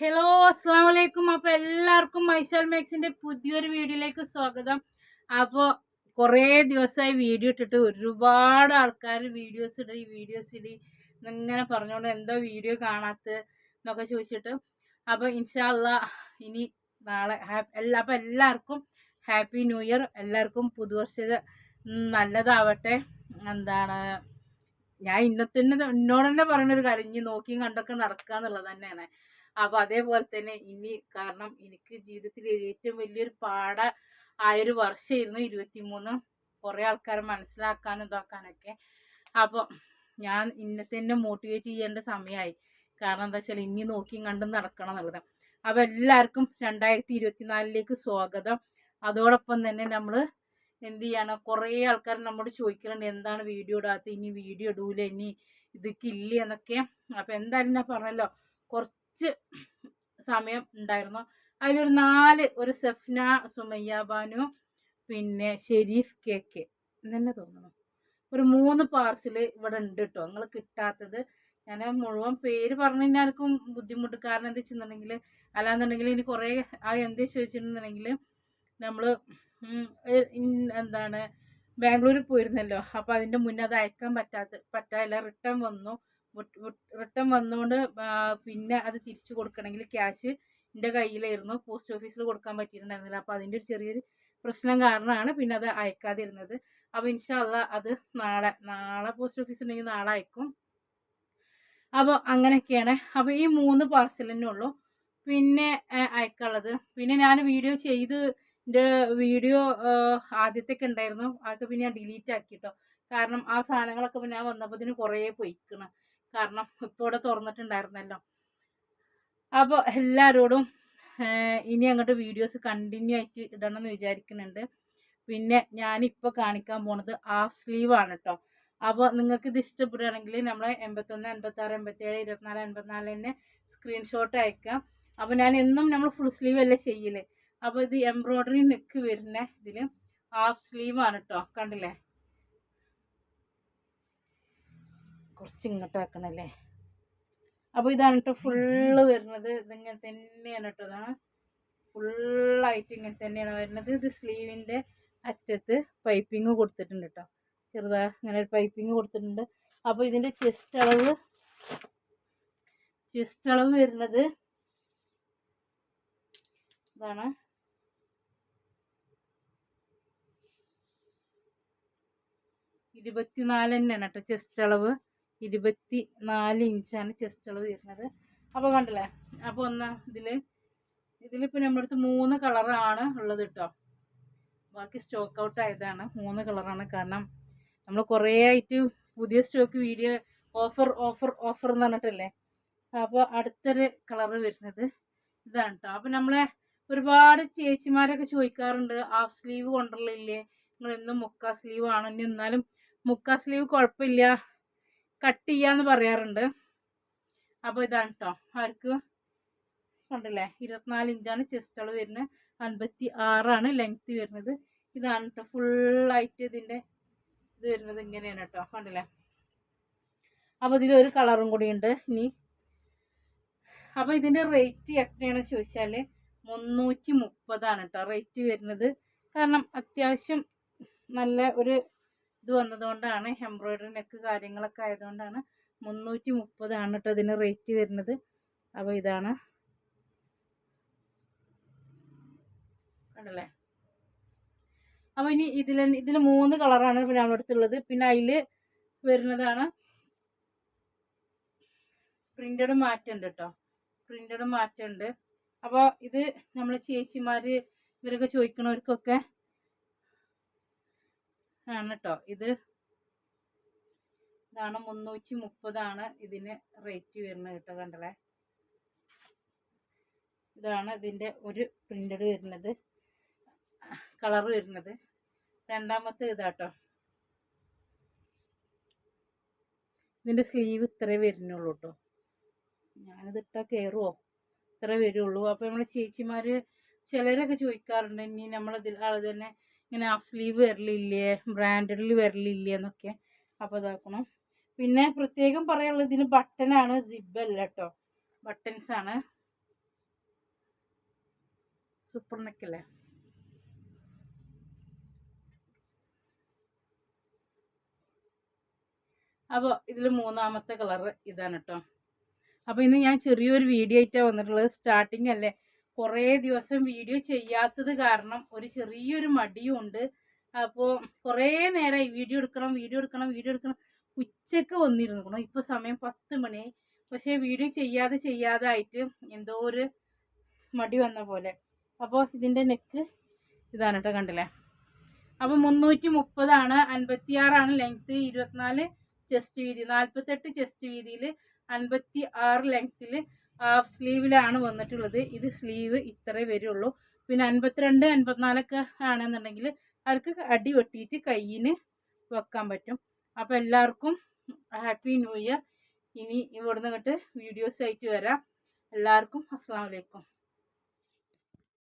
Hello അസ്സാം വലൈക്കും അപ്പോൾ എല്ലാവർക്കും മൈസാൽ മേക്സിന്റെ പുതിയൊരു വീഡിയോയിലേക്ക് സ്വാഗതം. അപ്പോൾ കുറേ ദിവസമായി വീഡിയോ ഇട്ടിട്ട് ഒരുപാട് ആൾക്കാർ വീഡിയോസ് ഇടി വീഡിയോസ് ഇടി എന്നിങ്ങനെ പറഞ്ഞുകൊണ്ട് എന്തോ വീഡിയോ കാണാത്ത എന്നൊക്കെ ചോദിച്ചിട്ട്. അപ്പോൾ ഇൻഷാല്ല ഇനി നാളെ എല്ലാ അപ്പോൾ എല്ലാവർക്കും ഹാപ്പി ന്യൂ ഇയർ. എല്ലാവർക്കും പുതുവർഷ നല്ലതാവട്ടെ. എന്താണ് ഞാൻ ഇന്നത്തന്നെ എന്നോട് തന്നെ പറയുന്നൊരു കാര്യം. ഇനി നോക്കിയും കണ്ടൊക്കെ നടക്കുക എന്നുള്ളത് തന്നെയാണ്. അപ്പോൾ അതേപോലെ തന്നെ ഇനി കാരണം എനിക്ക് ജീവിതത്തിൽ ഏറ്റവും വലിയൊരു പാട ആയൊരു വർഷമായിരുന്നു ഇരുപത്തി മൂന്ന് കുറേ ആൾക്കാരെ മനസ്സിലാക്കാനും ഇതാക്കാനൊക്കെ. അപ്പോൾ ഞാൻ ഇന്നെ തന്നെ മോട്ടിവേറ്റ് ചെയ്യേണ്ട സമയമായി കാരണം എന്താ വെച്ചാൽ ഇനി നോക്കിയും കണ്ടും നടക്കണം എന്നുള്ളത്. അപ്പോൾ എല്ലാവർക്കും രണ്ടായിരത്തി ഇരുപത്തിനാലിലേക്ക് സ്വാഗതം. അതോടൊപ്പം തന്നെ നമ്മൾ എന്ത് ചെയ്യണം? കുറേ ആൾക്കാർ നമ്മോട് ചോദിക്കുന്നുണ്ട് എന്താണ് വീഡിയോ ഇടാത്ത? ഇനി വീഡിയോ ഇടൂല. ഇനി ഇതൊക്കെ ഇല്ല എന്നൊക്കെ. അപ്പോൾ എന്തായാലും ഞാൻ പറഞ്ഞല്ലോ. കുറച്ച് സമയം ഉണ്ടായിരുന്നു. അതിലൊരു നാല് ഒരു സെഫ്ന സുമയ്യ ബാനു പിന്നെ ഷെരീഫ് കെ കെ എന്നെ തോന്നുന്നു. ഒരു മൂന്ന് പാർസൽ ഇവിടെ ഉണ്ട് കേട്ടോ നിങ്ങൾ കിട്ടാത്തത്. ഞാൻ മുഴുവൻ പേര് പറഞ്ഞു കഴിഞ്ഞാൽ ആർക്കും ബുദ്ധിമുട്ട്. കാരണം എന്താ വെച്ചിട്ടുണ്ടെങ്കിൽ അല്ലാന്നുണ്ടെങ്കിൽ ഇനി കുറേ ആ എന്ത് ചോദിച്ചിട്ടുണ്ടെങ്കിൽ നമ്മൾ എന്താണ് ബാംഗ്ലൂരിൽ പോയിരുന്നല്ലോ. അപ്പോൾ അതിന്റെ മുന്നേ അത് അയക്കാൻ പറ്റാത്ത പറ്റാല്ല റിട്ടേൺ വന്നു. റിട്ടേൺ വന്നുകൊണ്ട് പിന്നെ അത് തിരിച്ചു കൊടുക്കണമെങ്കിൽ ക്യാഷ് എന്റെ കയ്യിലായിരുന്നു. പോസ്റ്റ് ഓഫീസിൽ കൊടുക്കാൻ പറ്റിയിട്ടുണ്ടായിരുന്നില്ല. അപ്പോൾ അതിന്റെ ഒരു ചെറിയൊരു പ്രശ്നം കാരണമാണ് പിന്നെ അത് അയക്കാതിരുന്നത്. അപ്പോൾ ഇൻഷാല്ല അത് നാളെ നാളെ പോസ്റ്റ് ഓഫീസ് ഉണ്ടെങ്കിൽ നാളെ അയക്കും. അപ്പോൾ അങ്ങനെയൊക്കെയാണ്. അപ്പോൾ ഈ മൂന്ന് പാർസൽ തന്നെ ഉള്ളൂ. പിന്നെ അയക്കാനുള്ളത്. പിന്നെ ഞാൻ വീഡിയോ ചെയ്ത് എന്റെ വീഡിയോ ആദ്യത്തേക്ക് ഉണ്ടായിരുന്നു. അതൊക്കെ പിന്നെ ഞാൻ ഡിലീറ്റ് ആക്കി കേട്ടോ കാരണം ആ സാധനങ്ങളൊക്കെ പിന്നെ ഞാൻ വന്നപ്പോൾ ഇതിന് കുറേ പൊയ്ക്കണം. കാരണം ഇപ്പോൾ ഇവിടെ തുറന്നിട്ടുണ്ടായിരുന്നല്ലോ. അപ്പോൾ എല്ലാവരോടും ഇനി അങ്ങോട്ട് വീഡിയോസ് കണ്ടിന്യൂ ആയിട്ട് ഇടണം എന്ന് വിചാരിക്കുന്നുണ്ട്. പിന്നെ ഞാനിപ്പോൾ കാണിക്കാൻ പോണത് ഹാഫ് സ്ലീവ് ആണ് കേട്ടോ അപ്പോൾ നിങ്ങൾക്ക് ഇത് ഇഷ്ടപ്പെടുകയാണെങ്കിൽ നമ്മൾ എൺപത്തൊന്ന് എൺപത്താറ് എൺപത്തേഴ് ഇരുപത്തിനാല് എൺപത്തിനാല് തന്നെ സ്ക്രീൻഷോട്ട് അയക്കാം. അപ്പോൾ ഞാൻ എന്നും നമ്മൾ ഫുൾ സ്ലീവ് അല്ലേ ചെയ്യൽ? അപ്പോൾ ഇത് എംബ്രോയ്ഡറി നെക്ക് വരുന്ന ഇതിൽ ഹാഫ് സ്ലീവ് ആണ് കേട്ടോ കണ്ടില്ലേ? കുറച്ച് ഇങ്ങോട്ട് വെക്കണല്ലേ അപ്പോൾ ഇതാണ് കേട്ടോ ഫുള്ള് വരുന്നത്. ഇതിങ്ങനെ തന്നെയാണ് കേട്ടോ ഇതാണ് ഫുള്ളായിട്ട് ഇങ്ങനെ തന്നെയാണ് വരുന്നത്. ഇത് സ്ലീവിന്റെ അറ്റത്ത് പൈപ്പിങ് കൊടുത്തിട്ടുണ്ട് കേട്ടോ ചെറുതാ ഇങ്ങനെ ഒരു പൈപ്പിങ് കൊടുത്തിട്ടുണ്ട്. അപ്പോൾ ഇതിന്റെ ചെസ്റ്റ് അളവ് ചെസ്റ്റ് അളവ് വരുന്നത് ഇതാണ്. ഇരുപത്തിനാല് തന്നെയാണ് കേട്ടോ ചെസ്റ്റ് അളവ്. ഇരുപത്തി നാല് ഇഞ്ചാണ് ചെസ്റ്റ് വരുന്നത്. അപ്പോൾ കണ്ടില്ലേ? അപ്പോൾ ഒന്ന് ഇതിൽ ഇതിലിപ്പോൾ നമ്മുടെ അടുത്ത് മൂന്ന് കളറാണ് ഉള്ളത് കേട്ടോ ബാക്കി സ്റ്റോക്ക് ഔട്ട് ആയതാണ്. മൂന്ന് കളറാണ് കാരണം നമ്മൾ കുറേ ആയിട്ട് പുതിയ stock video offer offer offer എന്ന് പറഞ്ഞിട്ടല്ലേ? അപ്പോൾ അടുത്തൊരു കളറ് വരുന്നത് ഇതാണ് കേട്ടോ അപ്പോൾ നമ്മളെ ഒരുപാട് ചേച്ചിമാരൊക്കെ ചോദിക്കാറുണ്ട് ഹാഫ് സ്ലീവ് കൊണ്ടുള്ളില്ലേ നിങ്ങൾ എന്നും മുക്കാ സ്ലീവ് ആണ്? എന്നാലും മുക്കാ സ്ലീവ് കുഴപ്പമില്ല. കട്ട് ചെയ്യാന്ന് പറയാറുണ്ട്. അപ്പോൾ ഇതാണ് കേട്ടോ അവർക്ക് കണ്ടില്ലേ? ഇരുപത്തിനാല് ഇഞ്ചാണ് ചെസ്റ്റ് അളവ് വരുന്നത് അൻപത്തി ആറാണ് ലെങ്ത്ത് വരുന്നത്. ഇതാണ് കേട്ടോ ഫുള്ളായിട്ട് ഇതിന്റെ ഇത് വരുന്നത് ഇങ്ങനെയാണ് കേട്ടോ കണ്ടില്ലേ? അപ്പോൾ ഇതിലൊരു കളറും കൂടി ഉണ്ട്. ഇനി അപ്പോൾ ഇതിന്റെ റേറ്റ് എത്രയാണെന്ന് ചോദിച്ചാൽ മുന്നൂറ്റി മുപ്പതാണ് കേട്ടോ റേറ്റ് വരുന്നത്. കാരണം അത്യാവശ്യം നല്ല ഒരു ഇത് വന്നതുകൊണ്ടാണ് എംബ്രോയ്ഡറി നെക്ക് കാര്യങ്ങളൊക്കെ ആയതുകൊണ്ടാണ് മുന്നൂറ്റി മുപ്പതാണ് കേട്ടോ ഇതിന് റേറ്റ് വരുന്നത്. അപ്പോൾ ഇതാണ്. കണ്ടല്ലേ? അപ്പോൾ ഇനി ഇതിൽ ഇതിൽ മൂന്ന് കളറാണ് പിന്നെ നമ്മുടെ അടുത്തുള്ളത്. പിന്നെ അതിൽ വരുന്നതാണ് പ്രിന്റഡ് മാറ്റുണ്ട് കേട്ടോ പ്രിന്റഡ് മാറ്റുണ്ട്. അപ്പോൾ ഇത് നമ്മൾ ചേച്ചിമാർ ഇവരൊക്കെ ചോദിക്കണവർക്കൊക്കെ ആണ് കേട്ടോ ഇത് ഇതാണ് മുന്നൂറ്റി മുപ്പതാണ് ഇതിന് റേറ്റ് വരുന്നത് കേട്ടോ കണ്ടല്ലേ? ഇതാണ് ഇതിന്റെ ഒരു പ്രിന്റഡ് വരുന്നത്. കളർ വരുന്നത്. രണ്ടാമത്തെ ഇതാട്ടോ ഇതിന്റെ സ്ലീവ് ഇത്രേ വരുന്നുള്ളൂ കേട്ടോ ഞാനിതിട്ടാൽ കയറുമോ ഇത്രേ വരുള്ളൂ. അപ്പോൾ നമ്മൾ ചേച്ചിമാർ ചിലരൊക്കെ ചോദിക്കാറുണ്ട് ഇനി നമ്മളിതിൽ അത് തന്നെ ഇങ്ങനെ ഹാഫ് സ്ലീവ് വരലില്ലേ ബ്രാൻഡഡിൽ വരലില്ലേ എന്നൊക്കെ അപ്പോൾ ഇതാക്കണം. പിന്നെ പ്രത്യേകം പറയാനുള്ളത് ഇതിന് ബട്ടനാണ് സിബല്ല കേട്ടോ ബട്ടൺസാണ് സൂപ്പർ നെക്കല്ലേ അപ്പോൾ ഇതിൽ മൂന്നാമത്തെ കളറ് ഇതാണ് കേട്ടോ അപ്പോൾ ഇന്ന് ഞാൻ ചെറിയൊരു വീഡിയോ ആയിട്ടാണ് വന്നിട്ടുള്ളത്. സ്റ്റാർട്ടിങ് അല്ലേ? കുറേ ദിവസം വീഡിയോ ചെയ്യാത്തത് കാരണം ഒരു ചെറിയൊരു മടിയും ഉണ്ട്. അപ്പോൾ കുറേ നേരമായി വീഡിയോ എടുക്കണം വീഡിയോ എടുക്കണം വീഡിയോ എടുക്കണം. ഉച്ചയ്ക്ക് വന്നിരുന്നു ഇപ്പോൾ സമയം പത്ത് മണിയായി പക്ഷേ വീഡിയോ ചെയ്യാതെ ചെയ്യാതെ ആയിട്ട് എന്തോ ഒരു മടി വന്ന പോലെ. അപ്പോൾ ഇതിന്റെ നെക്ക് ഇതാണ് കേട്ടോ കണ്ടില്ലേ? അപ്പോൾ മുന്നൂറ്റി മുപ്പതാണ് അൻപത്തിയാറാണ് ലെങ്ത്ത് ഇരുപത്തിനാല് ചെസ്റ്റ് വീതി നാൽപ്പത്തെട്ട് ചെസ്റ്റ് വീതിയിൽ അൻപത്തി ആറ് ലെങ്ത്തിൽ ഹാഫ് സ്ലീവിലാണ് വന്നിട്ടുള്ളത്. ഇത് സ്ലീവ് ഇത്രേ വരുള്ളൂ. പിന്നെ അൻപത്തിരണ്ട് അൻപത്തിനാലൊക്കെ ആണെന്നുണ്ടെങ്കിൽ അവർക്ക് അടി വെട്ടിയിട്ട് കയ്യിന് വെക്കാൻ പറ്റും. അപ്പോൾ എല്ലാവർക്കും ഹാപ്പി ന്യൂ ഇയർ. ഇനി ഇവിടുന്ന് ഇങ്ങോട്ട് വീഡിയോസ് ആയിട്ട് വരാം. എല്ലാവർക്കും അസ്സാം വലൈക്കും